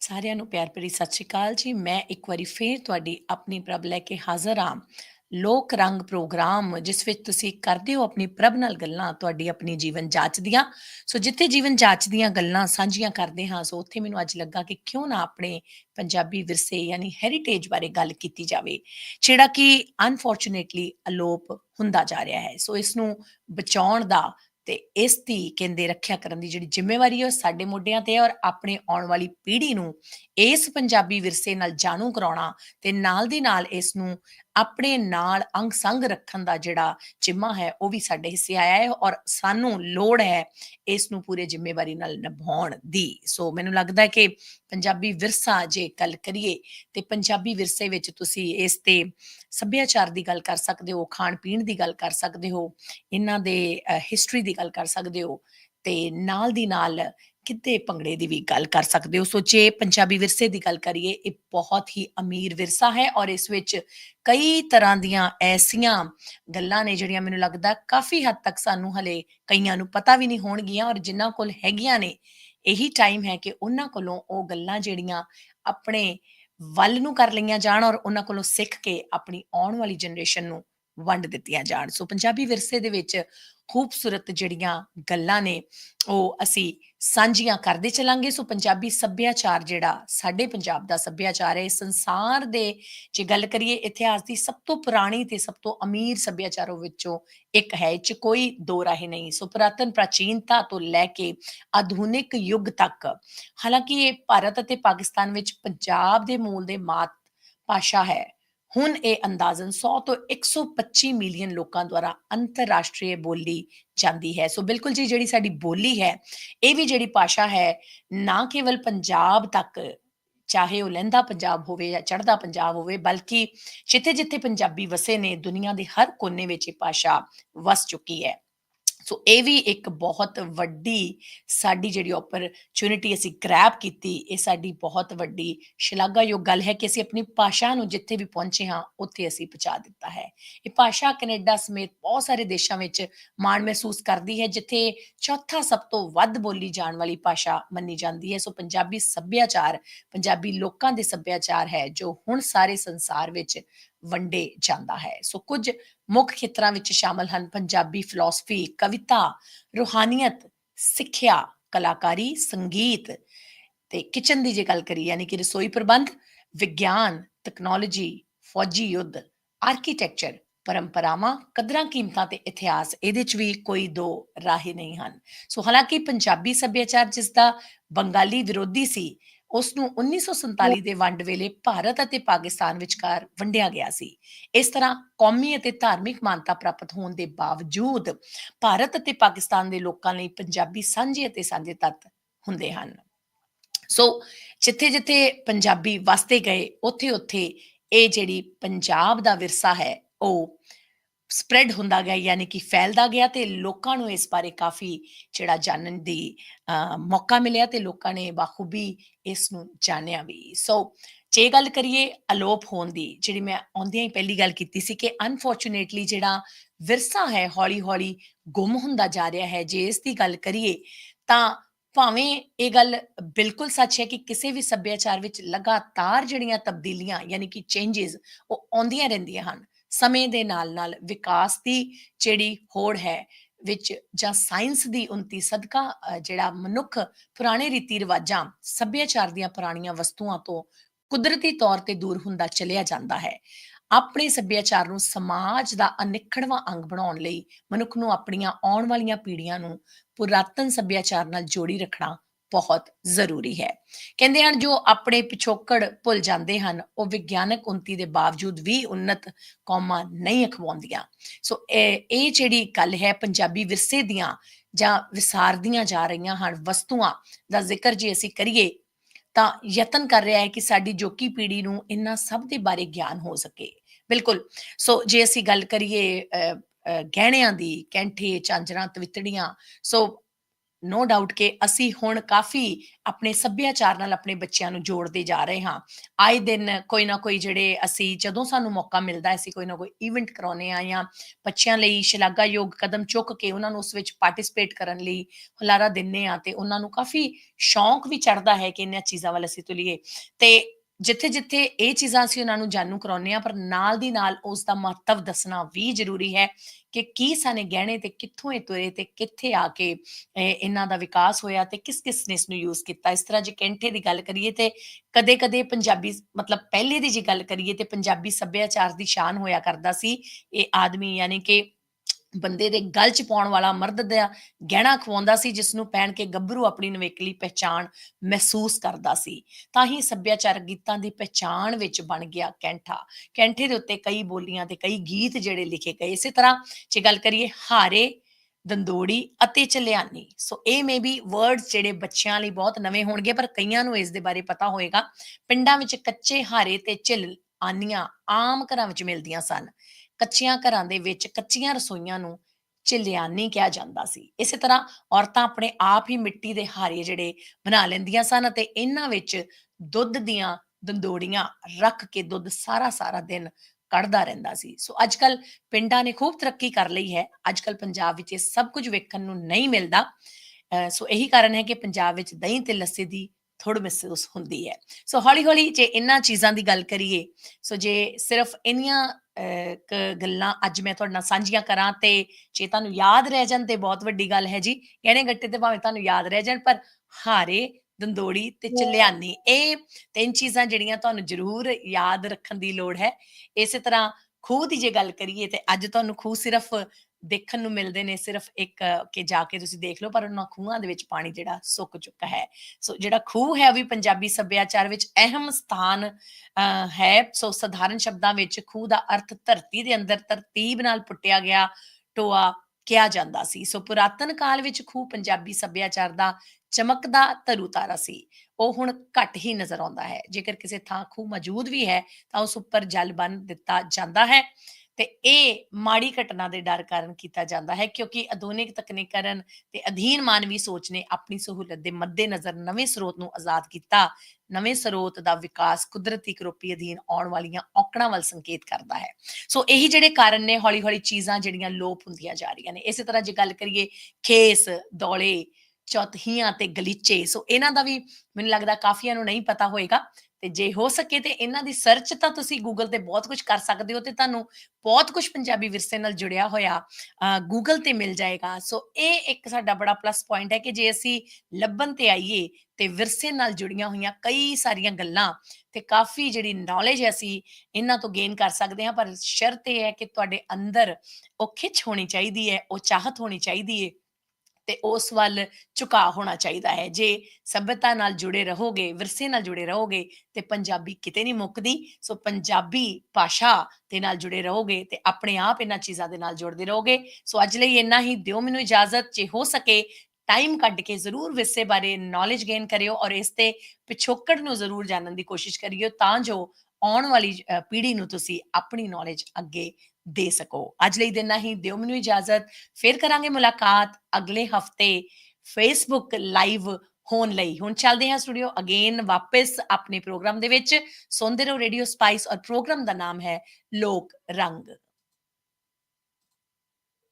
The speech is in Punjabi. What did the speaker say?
ਸਾਰਿਆਂ ਨੂੰ ਪਿਆਰ ਭਰੀ ਸਤਿ ਸ਼੍ਰੀ ਅਕਾਲ ਜੀ। ਮੈਂ ਇੱਕ ਵਾਰੀ ਫੇਰ ਤੁਹਾਡੀ ਆਪਣੀ ਪ੍ਰਭ ਲੈ ਕੇ ਹਾਜ਼ਰ ਹਾਂ। ਲੋਕ ਰੰਗ ਪ੍ਰੋਗਰਾਮ, ਜਿਸ ਵਿੱਚ ਤੁਸੀਂ ਕਰਦੇ ਹੋ ਆਪਣੀ ਪ੍ਰਭ ਨਾਲ ਗੱਲਾਂ, ਤੁਹਾਡੀ ਆਪਣੀ ਜੀਵਨ ਜਾਂਚ ਦੀਆਂ ਸੋ ਜਿੱਥੇ ਜੀਵਨ ਜਾਂਚ ਦੀਆਂ ਗੱਲਾਂ ਸਾਂਝੀਆਂ ਕਰਦੇ ਹਾਂ, ਸੋ ਉੱਥੇ ਮੈਨੂੰ ਅੱਜ ਲੱਗਾ ਕਿ ਕਿਉਂ ਨਾ ਆਪਣੇ ਪੰਜਾਬੀ ਵਿਰਸੇ ਯਾਨੀ ਹੈਰੀਟੇਜ ਬਾਰੇ ਗੱਲ ਕੀਤੀ ਜਾਵੇ, ਜਿਹੜਾ ਕਿ ਅਨਫੋਰਚੂਨੇਟਲੀ ਅਲੋਪ ਹੁੰਦਾ ਜਾ ਰਿਹਾ ਹੈ। ਸੋ ਇਸ ਨੂੰ ਬਚਾਉਣ ਦਾ ਤੇ ਇਸ ਦੀ ਕਹਿੰਦੇ ਰੱਖਿਆ ਕਰਨ ਦੀ ਜਿਹੜੀ ਜ਼ਿੰਮੇਵਾਰੀ ਹੈ ਉਹ ਸਾਡੇ ਮੋਢਿਆਂ ਤੇ ਹੈ ਔਰ ਆਪਣੇ ਆਉਣ ਵਾਲੀ ਪੀੜ੍ਹੀ ਨੂੰ ਇਸ ਪੰਜਾਬੀ ਵਿਰਸੇ ਨਾਲ ਜਾਣੂ ਕਰਾਉਣਾ ਤੇ ਨਾਲ ਦੀ ਨਾਲ ਇਸ ਨੂੰ ਆਪਣੇ ਨਾਲ ਅੰਗ ਸੰਗ ਰੱਖਣ ਦਾ ਜਿਹੜਾ ਜਿੰਮਾ ਹੈ, ਉਹ ਵੀ ਸਾਡੇ ਹਿੱਸੇ ਆਇਆ ਹੈ ਔਰ ਸਾਨੂੰ ਲੋੜ ਹੈ ਇਸ ਨੂੰ ਪੂਰੇ ਜ਼ਿੰਮੇਵਾਰੀ ਨਾਲ ਨਿਭਾਉਣ ਦੀ। ਸੋ ਮੈਨੂੰ ਲੱਗਦਾ ਹੈ ਕਿ ਪੰਜਾਬੀ ਵਿਰਸਾ ਜੇ ਗੱਲ ਕਰੀਏ ਤੇ ਪੰਜਾਬੀ ਵਿਰਸੇ ਵਿੱਚ ਤੁਸੀਂ ਇਸ ਤੇ ਸੱਭਿਆਚਾਰ ਦੀ ਗੱਲ ਕਰ ਸਕਦੇ ਹੋ ਖਾਣ ਪੀਣ ਦੀ ਗੱਲ ਕਰ ਸਕਦੇ ਹੋ, ਇਹਨਾਂ ਦੇ ਹਿਸਟਰੀ ਦੀ ਗੱਲ ਕਰ ਸਕਦੇ ਹੋ ਤੇ ਨਾਲ ਦੀ ਨਾਲ ਕਿਤੇ ਭੰਗੜੇ ਦੀ ਵੀ ਗੱਲ ਕਰ ਸਕਦੇ ਹੋ। ਸੋ ਜੇ ਪੰਜਾਬੀ ਵਿਰਸੇ ਦੀ ਗੱਲ ਕਰੀਏ, ਇਹ ਬਹੁਤ ਹੀ ਅਮੀਰ ਵਿਰਸਾ ਹੈ ਔਰ ਇਸ ਵਿੱਚ ਕਈ ਤਰ੍ਹਾਂ ਦੀਆਂ ਐਸੀਆਂ ਗੱਲਾਂ ਨੇ ਜਿਹੜੀਆਂ ਮੈਨੂੰ ਲੱਗਦਾ ਕਾਫੀ ਹੱਦ ਤੱਕ ਸਾਨੂੰ ਹਲੇ ਕਈਆਂ ਨੂੰ ਪਤਾ ਵੀ ਨਹੀਂ ਹੋਣਗੀਆਂ ਔਰ ਜਿਨ੍ਹਾਂ ਕੋਲ ਹੈਗੀਆਂ ਨੇ, ਇਹੀ ਟਾਈਮ ਹੈ ਕਿ ਉਹਨਾਂ ਕੋਲੋਂ ਉਹ ਗੱਲਾਂ ਜਿਹੜੀਆਂ ਆਪਣੇ ਵੱਲ ਨੂੰ ਕਰ ਲਈਆਂ ਜਾਣ ਔਰ ਉਹਨਾਂ ਕੋਲੋਂ ਸਿੱਖ ਕੇ ਆਪਣੀ ਆਉਣ ਵਾਲੀ ਜਨਰੇਸ਼ਨ ਨੂੰ ਵੰਡ ਦਿੱਤੀਆਂ ਜਾਣ। ਸੋ ਪੰਜਾਬੀ ਵਿਰਸੇ ਦੇ ਵਿੱਚ ਖੂਬਸੂਰਤ ਜਿਹੜੀਆਂ ਗੱਲਾਂ ਨੇ, ਉਹ ਅਸੀਂ ਸਾਂਝੀਆਂ ਕਰਦੇ ਚਲਾਂਗੇ। ਸੋ ਪੰਜਾਬੀ ਸੱਭਿਆਚਾਰ ਜਿਹੜਾ ਸਾਡੇ ਪੰਜਾਬ ਦਾ ਸੱਭਿਆਚਾਰ ਹੈ ਸੰਸਾਰ ਦੇ ਜੇ ਗੱਲ ਕਰੀਏ, ਇਤਿਹਾਸ ਦੀ ਸਭ ਤੋਂ ਪੁਰਾਣੀ ਤੇ ਸਭ ਤੋਂ ਅਮੀਰ ਸੱਭਿਆਚਾਰੋਂ ਵਿੱਚੋਂ ਇੱਕ ਹੈ। ਇਹ 'ਚ ਕੋਈ ਦੋ ਰਾਹ ਨਹੀਂ। ਸੋ ਪੁਰਾਤਨ ਪ੍ਰਾਚੀਨਤਾ ਤੋਂ ਲੈ ਕੇ ਆਧੁਨਿਕ ਯੁੱਗ ਤੱਕ, ਹਾਲਾਂਕਿ ਇਹ ਭਾਰਤ ਅਤੇ ਪਾਕਿਸਤਾਨ ਵਿੱਚ ਪੰਜਾਬ ਦੇ ਮੂਲ ਦੇ ਮਾਤ ਭਾਸ਼ਾ ਹੈ। ਹੁਣ ਇਹ ਅੰਦਾਜ਼ਨ 100 ਤੋਂ 125 ਮਿਲੀਅਨ ਲੋਕਾਂ ਦੁਆਰਾ ਅੰਤਰਰਾਸ਼ਟਰੀ ਬੋਲੀ ਜਾਂਦੀ ਹੈ। ਸੋ ਬਿਲਕੁਲ ਜੀ, ਜਿਹੜੀ ਸਾਡੀ ਬੋਲੀ ਹੈ, ਇਹ ਵੀ ਜਿਹੜੀ ਭਾਸ਼ਾ ਹੈ, ਨਾ ਕੇਵਲ ਪੰਜਾਬ ਤੱਕ, ਚਾਹੇ ਉਹ ਲਹਿੰਦਾ ਪੰਜਾਬ ਹੋਵੇ ਜਾਂ ਚੜ੍ਹਦਾ ਪੰਜਾਬ ਹੋਵੇ, ਬਲਕਿ ਜਿੱਥੇ ਜਿੱਥੇ ਪੰਜਾਬੀ ਵਸੇ ਨੇ, ਦੁਨੀਆ ਦੇ ਹਰ ਕੋਨੇ ਵਿੱਚ ਇਹ ਭਾਸ਼ਾ ਵਸ ਚੁੱਕੀ ਹੈ। ਸੋ ਇਹ ਵੀ ਇੱਕ ਬਹੁਤ ਵੱਡੀ ਸਾਡੀ ਜਿਹੜੀ ਓਪਰਚੁਨਿਟੀ ਅਸੀਂ ਗ੍ਰੈਬ ਕੀਤੀ, ਇਹ ਸਾਡੀ ਬਹੁਤ ਵੱਡੀ ਸ਼ਲਾਘਾਯੋਗ ਗੱਲ ਹੈ ਕਿ ਅਸੀਂ ਆਪਣੀ ਭਾਸ਼ਾ ਨੂੰ ਜਿੱਥੇ ਵੀ ਪਹੁੰਚੇ ਹਾਂ, ਉੱਥੇ ਅਸੀਂ ਪਹੁੰਚਾ ਦਿੱਤਾ ਹੈ। ਇਹ ਭਾਸ਼ਾ ਕੈਨੇਡਾ ਸਮੇਤ ਬਹੁਤ ਸਾਰੇ ਦੇਸ਼ਾਂ ਵਿੱਚ ਮਾਣ ਮਹਿਸੂਸ ਕਰਦੀ ਹੈ, ਜਿੱਥੇ ਚੌਥਾ ਸਭ ਤੋਂ ਵੱਧ ਬੋਲੀ ਜਾਣ ਵਾਲੀ ਭਾਸ਼ਾ ਮੰਨੀ ਜਾਂਦੀ ਹੈ। ਸੋ ਪੰਜਾਬੀ ਸੱਭਿਆਚਾਰ, ਪੰਜਾਬੀ ਲੋਕਾਂ ਦੇ ਸੱਭਿਆਚਾਰ ਹੈ, ਜੋ ਹੁਣ ਸਾਰੇ ਸੰਸਾਰ ਵਿੱਚ ਵੰਡੇ ਜਾਂਦਾ ਹੈ। ਸੋ ਕੁਝ ਮੁੱਖ ਖੇਤਰਾਂ ਵਿੱਚ ਸ਼ਾਮਲ ਹਨ। ਪੰਜਾਬੀ ਫਿਲਾਸਫੀ ਕਵਿਤਾ, ਰੂਹਾਨੀਅਤ, ਸਿੱਖਿਆ, ਕਲਾਕਾਰੀ, ਸੰਗੀਤ ਤੇ ਕਿਚਨ ਦੀ ਜੇ ਗੱਲ ਕਰੀ ਯਾਨੀ ਕਿ ਰਸੋਈ ਪ੍ਰਬੰਧ, ਵਿਗਿਆਨ ਟੈਕਨੋਲੋਜੀ ਫੌਜੀ ਯੁੱਧ ਆਰਕੀਟੈਕਚਰ ਪਰੰਪਰਾਵਾਂ, ਕਦਰਾਂ ਕੀਮਤਾਂ ਤੇ ਇਤਿਹਾਸ, ਇਹਦੇ ਚ ਵੀ ਕੋਈ ਦੋ ਰਾਹੇ ਨਹੀਂ ਹਨ। ਸੋ ਹਾਲਾਂਕਿ ਪੰਜਾਬੀ ਸੱਭਿਆਚਾਰ ਜਿਸ ਦਾ ਬੰਗਾਲੀ ਵਿਰੋਧੀ ਸੀ ਉਸ ਨੂੰ 1947 ਦੇ ਵੰਡ ਵੇਲੇ ਭਾਰਤ ਅਤੇ ਪਾਕਿਸਤਾਨ ਵਿਚਕਾਰ ਵੰਡਿਆ ਗਿਆ ਸੀ। ਇਸ ਤਰ੍ਹਾਂ ਕੌਮੀ ਅਤੇ ਧਾਰਮਿਕ ਮਾਨਤਾ ਪ੍ਰਾਪਤ ਹੋਣ ਦੇ ਬਾਵਜੂਦ ਭਾਰਤ ਅਤੇ ਪਾਕਿਸਤਾਨ ਦੇ ਲੋਕਾਂ ਲਈ ਪੰਜਾਬੀ ਸਾਂਝੇ ਅਤੇ ਸਾਂਝੇ ਤੱਤ ਹੁੰਦੇ ਹਨ। ਸੋ ਜਿੱਥੇ-ਜਿੱਥੇ ਪੰਜਾਬੀ ਵਸਦੇ ਗਏ ਉੱਥੇ-ਉੱਥੇ ਇਹ ਜਿਹੜੀ ਪੰਜਾਬ ਦਾ ਵਿਰਸਾ ਹੈ ਉਹ ਸਪਰੈਡ ਹੁੰਦਾ ਗਿਆ, ਯਾਨੀ ਕਿ ਫੈਲਦਾ ਗਿਆ ਤੇ ਲੋਕਾਂ ਨੂੰ ਇਸ ਬਾਰੇ ਕਾਫੀ ਜਿਹੜਾ ਜਾਣਨ ਦੀ ਮੌਕਾ ਮਿਲਿਆ ਤੇ ਲੋਕਾਂ ਨੇ ਬਾਖੂਬੀ ਇਸ ਨੂੰ ਜਾਣਿਆ ਵੀ। ਸੋ ਜੇ ਗੱਲ ਕਰੀਏ ਅਲੋਪ ਹੋਣ ਦੀ, ਜਿਹੜੀ ਮੈਂ ਆਉਂਦਿਆਂ ਹੀ ਪਹਿਲੀ ਗੱਲ ਕੀਤੀ ਸੀ ਕਿ ਅਨਫੋਰਚੂਨੇਟਲੀ ਜਿਹੜਾ ਵਿਰਸਾ ਹੈ, ਹੌਲੀ-ਹੌਲੀ ਗੁੰਮ ਹੁੰਦਾ ਜਾ ਰਿਹਾ ਹੈ, ਜੇ ਇਸ ਦੀ ਗੱਲ ਕਰੀਏ ਤਾਂ ਭਾਵੇਂ ਇਹ ਗੱਲ ਬਿਲਕੁਲ ਸੱਚ ਹੈ ਕਿ ਕਿਸੇ ਵੀ ਸੱਭਿਆਚਾਰ ਵਿੱਚ ਲਗਾਤਾਰ ਜਿਹੜੀਆਂ ਤਬਦੀਲੀਆਂ, ਯਾਨੀ ਕਿ ਚੇਂਜਸ ਉਹ ਆਉਂਦੀਆਂ ਰਹਿੰਦੀਆਂ ਹਨ ਸਮੇਂ ਦੇ ਨਾਲ-ਨਾਲ ਵਿਕਾਸ ਦੀ ਜਿਹੜੀ ਹੋੜ ਹੈ, ਵਿੱਚ ਜਾਂ ਸਾਇੰਸ ਦੀ ਉਨਤੀ, ਸਦਕਾ ਜਿਹੜਾ ਮਨੁੱਖ ਪੁਰਾਣੇ ਰੀਤੀ ਰਿਵਾਜਾਂ, ਸੱਭਿਆਚਾਰ ਦੀਆਂ ਪੁਰਾਣੀਆਂ ਵਸਤੂਆਂ ਤੋਂ ਕੁਦਰਤੀ ਤੌਰ ਤੇ ਦੂਰ ਹੁੰਦਾ ਚਲਿਆ ਜਾਂਦਾ ਹੈ। ਆਪਣੇ ਸੱਭਿਆਚਾਰ ਨੂੰ ਸਮਾਜ ਦਾ ਅਨਿੱਖੜਵਾਂ ਅੰਗ ਬਣਾਉਣ ਲਈ ਮਨੁੱਖ ਨੂੰ ਆਪਣੀਆਂ ਆਉਣ ਵਾਲੀਆਂ ਪੀੜ੍ਹੀਆਂ ਨੂੰ ਪੁਰਾਤਨ ਸੱਭਿਆਚਾਰ ਨਾਲ ਜੋੜੀ ਰੱਖਣਾ ਬਹੁਤ ਜ਼ਰੂਰੀ ਹੈ। ਕਹਿੰਦੇ ਹਨ ਜੋ ਆਪਣੇ ਪਿਛੋਕੜ ਭੁੱਲ ਜਾਂਦੇ ਹਨ ਉਹ ਵਿਗਿਆਨਕ ਉਨਤੀ ਦੇ ਬਾਵਜੂਦ ਵੀ ਉન્નਤ ਕੌਮਾਂ ਨਹੀਂ ਅਖਵਾਉਂਦੀਆਂ। ਸੋ ਇਹ ਇਹ ਜਿਹੜੀ ਗੱਲ ਹੈ ਪੰਜਾਬੀ ਵਿਰਸੇ ਦੀਆਂ ਜਾਂ ਵਿਸਾਰਦੀਆਂ ਜਾ ਰਹੀਆਂ ਹਨ ਵਸਤੂਆਂ ਦਾ ਜ਼ਿਕਰ ਜੇ ਅਸੀਂ ਕਰੀਏ ਤਾਂ ਯਤਨ ਕਰ ਰਿਹਾ ਹੈ ਕਿ ਸਾਡੀ ਜੋਕੀ ਪੀੜ੍ਹੀ ਨੂੰ ਇਹਨਾਂ ਸਭ ਦੇ ਬਾਰੇ ਗਿਆਨ ਹੋ ਸਕੇ। ਬਿਲਕੁਲ। ਸੋ ਜੇ ਅਸੀਂ ਗੱਲ ਕਰੀਏ ਅ, ਗਹਿਣਿਆਂ ਦੀ ਕੈਂਠੇ ਚਾਂਜਰਾਂ ਤਵਿਤੜੀਆਂ ਸੋ ਨੋ ਡਾਊਟ ਕਿ ਅਸੀਂ ਹੁਣ ਕਾਫੀ ਆਪਣੇ ਸੱਭਿਆਚਾਰ ਨਾਲ ਆਪਣੇ ਬੱਚਿਆਂ ਨੂੰ ਜੋੜਦੇ ਜਾ ਰਹੇ ਹਾਂ। ਆਏ ਦਿਨ ਕੋਈ ਨਾ ਕੋਈ ਜਿਹੜੇ ਅਸੀਂ ਜਦੋਂ ਸਾਨੂੰ ਮੌਕਾ ਮਿਲਦਾ ਹੈ, ਅਸੀਂ ਕੋਈ ਨਾ ਕੋਈ ਇਵੈਂਟ ਕਰਾਉਨੇ ਆ ਜਾਂ ਬੱਚਿਆਂ ਲਈ ਸ਼ਲਾਘਾਯੋਗ ਕਦਮ ਚੁੱਕ ਕੇ ਉਹਨਾਂ ਨੂੰ ਉਸ ਵਿੱਚ ਪਾਰਟਿਸਿਪੇਟ ਕਰਨ ਲਈ ਹੁਲਾਰਾ ਦਿੰਨੇ ਆ ਤੇ ਉਹਨਾਂ ਨੂੰ ਕਾਫੀ ਸ਼ੌਂਕ ਵੀ ਚੜਦਾ ਹੈ ਕਿ ਇਹਨਾਂ ਚੀਜ਼ਾਂ ਵੱਲ ਅਸੀਂ ਤੁਲੀਏ। ਤੇ ਜਿੱਥੇ ਜਿੱਥੇ ਇਹ ਚੀਜ਼ਾਂ ਅਸੀਂ ਉਹਨਾਂ ਨੂੰ ਜਾਣੂ ਕਰਾਉਂਦੇ ਆ ਪਰ ਨਾਲ ਦੀ ਨਾਲ ਉਸ ਦਾ ਮਹੱਤਵ ਦੱਸਣਾ ਵੀ ਜ਼ਰੂਰੀ ਹੈ ਕਿ ਕੀ ਸਾਨੇ ਗਹਿਣੇ ਤੇ ਕਿੱਥੋਂ ਇਹ ਤੁਰੇ ਤੇ ਕਿੱਥੇ ਆ ਕੇ ਇਹਨਾਂ ਦਾ ਵਿਕਾਸ ਹੋਇਆ ਤੇ ਕਿਸ ਕਿਸ ਨੇ ਇਸ ਨੂੰ ਯੂਜ਼ ਕੀਤਾ। ਇਸ ਤਰ੍ਹਾਂ ਜੇ ਕੈਂਠੇ ਦੀ ਗੱਲ ਕਰੀਏ ਤੇ ਕਦੇ ਕਦੇ ਪੰਜਾਬੀ ਮਤਲਬ ਪਹਿਲੇ ਦੀ ਜੇ ਗੱਲ ਕਰੀਏ ਤੇ ਪੰਜਾਬੀ ਸੱਭਿਆਚਾਰ ਦੀ ਸ਼ਾਨ ਹੋਇਆ ਕਰਦਾ ਸੀ। ਇਹ ਆਦਮੀ ਯਾਨੀ ਕਿ ਬੰਦੇ ਦੇ ਗਲ ਚ ਪਾਉਣ ਵਾਲਾ ਮਰਦ ਦਾ ਗਹਿਣਾ ਖਵਾਉਂਦਾ ਸੀ ਜਿਸ ਨੂੰ ਪਹਿਨ ਕੇ ਗੱਭਰੂ ਆਪਣੀ ਨਵੇਕਲੀ ਪਹਿਚਾਣ ਮਹਿਸੂਸ ਕਰਦਾ ਸੀ। ਤਾਂ ਹੀ ਸੱਭਿਆਚਾਰਕ ਗੀਤਾਂ ਦੀ ਪਹਿਚਾਣ ਵਿੱਚ ਬਣ ਗਿਆ ਕੈਂਠਾ। ਕੈਂਠੇ ਦੇ ਉੱਤੇ ਕਈ ਬੋਲੀਆਂ ਤੇ ਕਈ ਗੀਤ ਜਿਹੜੇ ਲਿਖੇ ਗਏ। ਇਸੇ ਤਰ੍ਹਾਂ ਜੇ ਗੱਲ ਕਰੀਏ ਹਾਰੇ, ਦੰਦੋੜੀ ਅਤੇ ਚਲਿਆਨੀ। ਸੋ ਇਹ ਮੇ ਬੀ ਵਰਡਸ ਜਿਹੜੇ ਬੱਚਿਆਂ ਲਈ ਬਹੁਤ ਨਵੇਂ ਹੋਣਗੇ, ਪਰ ਕਈਆਂ ਨੂੰ ਇਸ ਦੇ ਬਾਰੇ ਪਤਾ ਹੋਏਗਾ। ਪਿੰਡਾਂ ਵਿੱਚ ਕੱਚੇ ਹਾਰੇ ਤੇ ਝਿਲ ਆਨੀਆਂ ਆਮ ਘਰਾਂ ਵਿੱਚ ਮਿਲਦੀਆਂ ਸਨ। ਕੱਚੀਆਂ ਘਰਾਂ ਦੇ ਵਿੱਚ ਕੱਚੀਆਂ ਰਸੋਈਆਂ ਨੂੰ ਚਿਲਿਆਨੀ ਕਿਹਾ ਜਾਂਦਾ ਸੀ। ਇਸੇ ਤਰ੍ਹਾਂ ਔਰਤਾਂ ਆਪਣੇ ਆਪ ਹੀ ਮਿੱਟੀ ਦੇ ਹਾਰੇ ਜਿਹੜੇ ਬਣਾ ਲੈਂਦੀਆਂ ਸਨ ਅਤੇ ਇਹਨਾਂ ਵਿੱਚ ਦੁੱਧ ਦੀਆਂ ਦੰਦੋੜੀਆਂ ਰੱਖ ਕੇ ਦੁੱਧ ਸਾਰਾ ਸਾਰਾ ਦਿਨ ਕੱਢਦਾ ਰਹਿੰਦਾ ਸੀ। ਸੋ ਅੱਜ ਕੱਲ ਪਿੰਡਾਂ ਨੇ ਖੂਬ ਤਰੱਕੀ ਕਰ ਲਈ ਹੈ। ਅੱਜ ਕੱਲ ਪੰਜਾਬ ਵਿੱਚ ਇਹ ਸਭ ਕੁਝ ਵੇਖਣ ਨੂੰ ਨਹੀਂ ਮਿਲਦਾ। ਅਹ ਸੋ ਇਹੀ ਕਾਰਨ ਹੈ ਕਿ ਪੰਜਾਬ ਵਿੱਚ ਦਹੀਂ ਤੇ ਲੱਸੀ ਦੀ ਥੋੜ ਮਹਿਸੂਸ ਹੁੰਦੀ ਹੈ। ਸੋ ਹੌਲੀ ਹੌਲੀ ਜੇ ਇਹਨਾਂ ਚੀਜ਼ਾਂ ਦੀ ਗੱਲ ਕਰੀਏ ਸੋ ਜੇ ਸਿਰਫ ਇੰਨੀਆਂ ਗੱਲਾਂ ਅੱਜ ਮੈਂ ਤੁਹਾਡੇ ਨਾਲ ਸਾਂਝੀਆਂ ਕਰਾਂ ਤੇ ਜੇ ਤੁਹਾਨੂੰ ਯਾਦ ਰਹਿ ਜਾਣ ਤੇ ਬਹੁਤ ਵੱਡੀ ਗੱਲ ਹੈ ਜੀ ਗਹਿਣੇ ਗੱਟੇ ਤੇ ਭਾਵੇਂ ਤੁਹਾਨੂੰ ਯਾਦ ਰਹਿ ਜਾਣ ਪਰ ਹਾਰੇ ਦੰਦੋੜੀ ਤੇ ਚਲਿਆਨੀ ਇਹ ਤਿੰਨ ਚੀਜ਼ਾਂ ਜਿਹੜੀਆਂ ਤੁਹਾਨੂੰ ਜ਼ਰੂਰ ਯਾਦ ਰੱਖਣ ਦੀ ਲੋੜ ਹੈ। ਇਸੇ ਤਰ੍ਹਾਂ ਖੂਹ ਦੀ ਜੇ ਗੱਲ ਕਰੀਏ ਤੇ ਅੱਜ ਤੁਹਾਨੂੰ ਖੂਹ ਸਿਰਫ ਦੇਖਣ ਨੂੰ ਮਿਲਦੇ ਨੇ ਸਿਰਫ ਇੱਕ ਕਿ ਜਾ ਕੇ ਤੁਸੀਂ ਦੇਖ ਲਓ ਪਰ ਉਹਨਾਂ ਖੂਹਾਂ ਦੇ ਵਿੱਚ ਪਾਣੀ ਜਿਹੜਾ ਸੁੱਕ ਚੁੱਕਾ ਹੈ। ਸੋ ਜਿਹੜਾ ਖੂਹ ਹੈ ਉਹ ਵੀ ਪੰਜਾਬੀ ਸੱਭਿਆਚਾਰ ਵਿੱਚ ਅਹਿਮ ਸਥਾਨ ਅਹ, ਹੈ। ਸੋ ਸਧਾਰਨ ਸ਼ਬਦਾਂ ਵਿੱਚ ਖੂਹ ਦਾ ਅਰਥ ਧਰਤੀ ਦੇ ਅੰਦਰ ਤਰਤੀਬ ਨਾਲ ਪੁੱਟਿਆ ਗਿਆ ਟੋਆ ਕਿਹਾ ਜਾਂਦਾ ਸੀ। ਸੋ ਪੁਰਾਤਨ ਕਾਲ ਵਿੱਚ ਖੂਹ ਪੰਜਾਬੀ ਸੱਭਿਆਚਾਰ ਦਾ ਚਮਕਦਾ ਤਰੁਤਾਰਾ ਸੀ। ਉਹ ਹੁਣ ਘੱਟ ਹੀ ਨਜ਼ਰ ਆਉਂਦਾ ਹੈ। ਜੇਕਰ ਕਿਸੇ ਥਾਂ ਖੂਹ ਮੌਜੂਦ ਵੀ ਹੈ ਤਾਂ ਉਸ ਉੱਪਰ ਜਲ ਬੰਨ ਦਿੱਤਾ ਜਾਂਦਾ ਹੈ। ਤੇ ਇਹ ਮਾੜੀ ਘਟਨਾ ਦੇ ਡਰ ਕਾਰਨ ਕੀਤਾ ਜਾਂਦਾ ਹੈ, ਕਿਉਂਕਿ ਆਧੁਨਿਕ ਤਕਨੀਕਰਨ ਤੇ ਅਧੀਨ ਮਾਨਵੀ ਸੋਚ ਨੇ ਆਪਣੀ ਸਹੂਲਤ ਦੇ ਮੱਦੇਨਜ਼ਰ ਨਵੇਂ ਸਰੋਤ ਨੂੰ ਆਜ਼ਾਦ ਕੀਤਾ। ਨਵੇਂ ਸਰੋਤ ਦਾ ਵਿਕਾਸ ਕੁਦਰਤੀ ਕਰੋਪੀ ਅਧੀਨ ਆਉਣ ਵਾਲੀਆਂ ਔਕੜਾਂ ਵੱਲ ਸੰਕੇਤ ਕਰਦਾ ਹੈ। ਸੋ ਇਹੀ ਜਿਹੜੇ ਕਾਰਨ ਨੇ ਹੌਲੀ ਹੌਲੀ ਚੀਜ਼ਾਂ ਜਿਹੜੀਆਂ ਲੋਪ ਹੁੰਦੀਆਂ ਜਾ ਰਹੀਆਂ ਨੇ। ਇਸੇ ਤਰ੍ਹਾਂ ਜੇ ਗੱਲ ਕਰੀਏ ਖੇਸ, ਦੌਲੇ, ਚੌਥੀਆਂ ਤੇ ਗਲੀਚੇ, ਸੋ ਇਹਨਾਂ ਦਾ ਵੀ ਮੈਨੂੰ ਲੱਗਦਾ ਕਾਫੀਆਂ ਨੂੰ ਨਹੀਂ ਪਤਾ ਹੋਏਗਾ। ਤੇ ਜੇ ਹੋ ਸਕੇ ਤੇ ਇਹਨਾਂ ਦੀ ਸਰਚ ਤਾਂ ਤੁਸੀਂ ਗੂਗਲ ਤੇ ਬਹੁਤ ਕੁਝ ਕਰ ਸਕਦੇ ਹੋ ਤੇ ਤੁਹਾਨੂੰ ਬਹੁਤ ਕੁਝ ਪੰਜਾਬੀ ਵਿਰਸੇ ਨਾਲ ਜੁੜਿਆ ਹੋਇਆ ਗੂਗਲ ਤੇ ਮਿਲ ਜਾਏਗਾ। ਸੋ ਇਹ ਇੱਕ ਸਾਡਾ ਬੜਾ ਪਲੱਸ ਪੁਆਇੰਟ ਹੈ ਕਿ ਜੇ ਅਸੀਂ ਲੱਭਣ ਤੇ ਆਈਏ ਤੇ ਵਿਰਸੇ ਨਾਲ ਜੁੜੀਆਂ ਹੋਈਆਂ ਕਈ ਸਾਰੀਆਂ ਗੱਲਾਂ ਤੇ ਕਾਫੀ ਜਿਹੜੀ ਨੌਲੇਜ ਹੈ ਅਸੀਂ ਇਹਨਾਂ ਤੋਂ ਗੇਨ ਕਰ ਸਕਦੇ ਹਾਂ, ਪਰ ਸ਼ਰਤ ਇਹ ਹੈ ਕਿ ਤੁਹਾਡੇ ਅੰਦਰ ਉਹ ਖਿੱਚ ਹੋਣੀ ਚਾਹੀਦੀ ਹੈ, ਉਹ ਚਾਹਤ ਹੋਣੀ ਚਾਹੀਦੀ ਹੈ। ਤੇ ਉਸ ਵੱਲ ਝੁਕਾ ਹੋਣਾ ਚਾਹੀਦਾ ਹੈ। ਜੇ ਸਭਿਅਤਾ ਨਾਲ ਜੁੜੇ ਰਹੋਗੇ, ਵਿਰਸੇ ਨਾਲ ਜੁੜੇ ਰਹੋਗੇ, ਤੇ ਪੰਜਾਬੀ ਕਿਤੇ ਨਹੀਂ ਮੁੱਕਦੀ। ਸੋ ਪੰਜਾਬੀ ਭਾਸ਼ਾ ਦੇ ਨਾਲ ਜੁੜੇ ਰਹੋਗੇ ਤੇ ਆਪਣੇ ਆਪ ਇਹਨਾਂ ਚੀਜ਼ਾਂ ਦੇ ਨਾਲ ਜੁੜਦੇ ਰਹੋਗੇ। ਸੋ ਅੱਜ ਲਈ ਇੰਨਾ ਹੀ। ਦਿਓ ਮੈਨੂੰ ਇਜਾਜ਼ਤ। ਜੇ ਹੋ ਸਕੇ, ਟਾਈਮ ਕੱਢ ਕੇ ਜ਼ਰੂਰ ਵਿਰਸੇ ਬਾਰੇ ਨੌਲੇਜ ਗੇਨ ਕਰਿਓ ਔਰ ਇਸ ਤੇ ਪਿਛੋਕੜ ਨੂੰ ਜ਼ਰੂਰ ਜਾਣਨ ਦੀ ਕੋਸ਼ਿਸ਼ ਕਰਿਓ। ਤਾਂ ਜੋ ਆਉਣ ਵਾਲੀ ਪੀੜ੍ਹੀ ਨੂੰ ਤੁਸੀਂ ਆਪਣੀ ਨੌਲੇਜ ਅੱਗੇ ਦੇ ਸਕੋ। ਅੱਜ ਲਈ ਦਿਨਾ ਹੀ ਦਿਓ ਮੈਨੂੰ ਇਜਾਜ਼ਤ। ਫਿਰ ਕਰਾਂਗੇ ਮੁਲਾਕਾਤ ਅਗਲੇ ਹਫ਼ਤੇ ਫੇਸਬੁੱਕ ਲਾਈਵ ਹੋਣ ਲਈ। ਹੁਣ ਚੱਲਦੇ ਹਾਂ ਸਟੂਡੀਓ ਅਗੇਨ ਵਾਪਸ ਆਪਣੇ ਪ੍ਰੋਗਰਾਮ ਦੇ ਵਿੱਚ। ਸੁਣਦੇ ਰਹੋ ਰੇਡੀਓ ਸਪਾਈਸ ਔਰ ਪ੍ਰੋਗਰਾਮ ਦਾ ਨਾਮ ਹੈ ਲੋਕ ਰੰਗ।